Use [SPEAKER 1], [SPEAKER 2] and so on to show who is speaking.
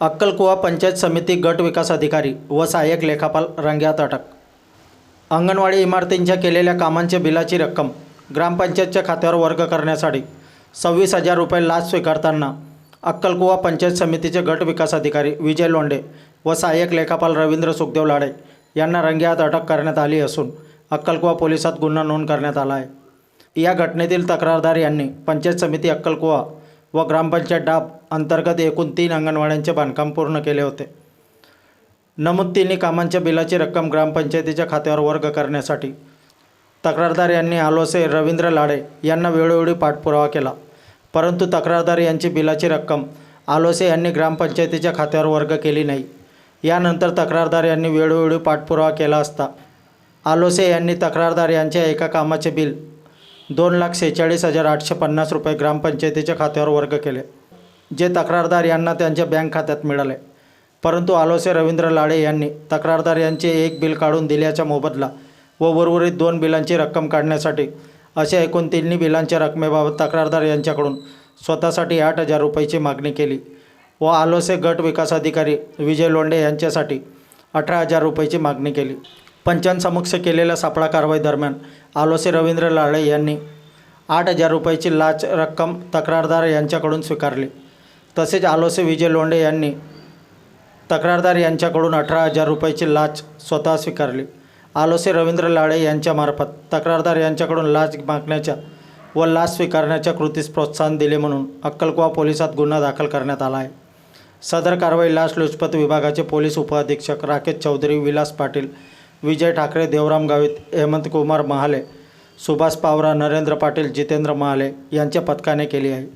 [SPEAKER 1] अक्कलकुवा पंचायत समिती गट विकास अधिकारी व सहाय्यक लेखापाल रंग्यात अटक. अंगणवाडी इमारतींच्या केलेल्या कामांच्या बिलाची रक्कम ग्रामपंचायतच्या खात्यावर वर्ग करण्यासाठी सव्वीस हजार रुपये लाच स्वीकारताना अक्कलकुवा पंचायत समितीचे गट विकास अधिकारी विजय लोंडे व सहाय्यक लेखापाल रवींद्र सुखदेव लाडे यांना रंगेहात अटक करण्यात आली असून अक्कलकुवा पोलिसात गुन्हा नोंद करण्यात आला आहे. या घटनेतील तक्रारदार यांनी पंचायत समिती अक्कलकुवा व ग्रामपंचायत डाब अंतर्गत एकूण तीन अंगणवाड्यांचे बांधकाम पूर्ण केले होते. नमूद तिन्ही कामांच्या बिलाची रक्कम ग्रामपंचायतीच्या खात्यावर वर्ग करण्यासाठी तक्रारदार यांनी आलोसे रवींद्र लाडे यांना वेळोवेळी पाठपुरावा केला. परंतु तक्रारदार यांची बिलाची रक्कम आलोसे यांनी ग्रामपंचायतीच्या खात्यावर वर्ग केली नाही. यानंतर तक्रारदार यांनी वेळोवेळी पाठपुरावा केला असता आलोसे यांनी तक्रारदार यांच्या एका कामाचे बिल दोन लाख सेहेचाळीस हजार आठशे पन्नास रुपये ग्रामपंचायतीच्या खात्यावर वर्ग केले जे तक्रारदार यांना त्यांच्या बँक खात्यात मिळाले. परंतु आलोसे रवींद्र लाडे यांनी तक्रारदार यांचे एक बिल काढून दिल्याच्या मोबदला व उर्वरित दोन बिलांची रक्कम काढण्यासाठी अशा एकूण तिन्ही बिलांच्या रकमेबाबत तक्रारदार यांच्याकडून स्वतःसाठी आठ हजार रुपयाची मागणी केली व आलोसे गट विकास अधिकारी विजय लोंढे यांच्यासाठी अठरा हजार रुपयाची मागणी केली. पंचांसमक्ष केलेल्या सापळा कारवाई दरम्यान आलोसे रवींद्र लाडे यांनी आठ हजार रुपयाची लाच रक्कम तक्रारदार यांच्याकडून स्वीकारली. तसेच आलोसे विजय लोंढे यांनी तक्रारदार यांच्याकडून अठरा हजार रुपयाची लाच स्वतः स्वीकारली. आलोसे रवींद्र लाडे यांच्यामार्फत तक्रारदार यांच्याकडून लाच मागण्याच्या व लाच स्वीकारण्याच्या कृतीस प्रोत्साहन दिले म्हणून अक्कलकुवा पोलिसात गुन्हा दाखल करण्यात आला आहे. सदर कारवाई लाच लुचपत विभागाचे पोलीस उपअधीक्षक राकेश चौधरी विलास पाटील विजय ठाकरे देवराम गावित हेमंतकुमार महाले सुभाष पावरा नरेंद्र पाटील जितेंद्र महाले यांच्या पथकाने केली आहे.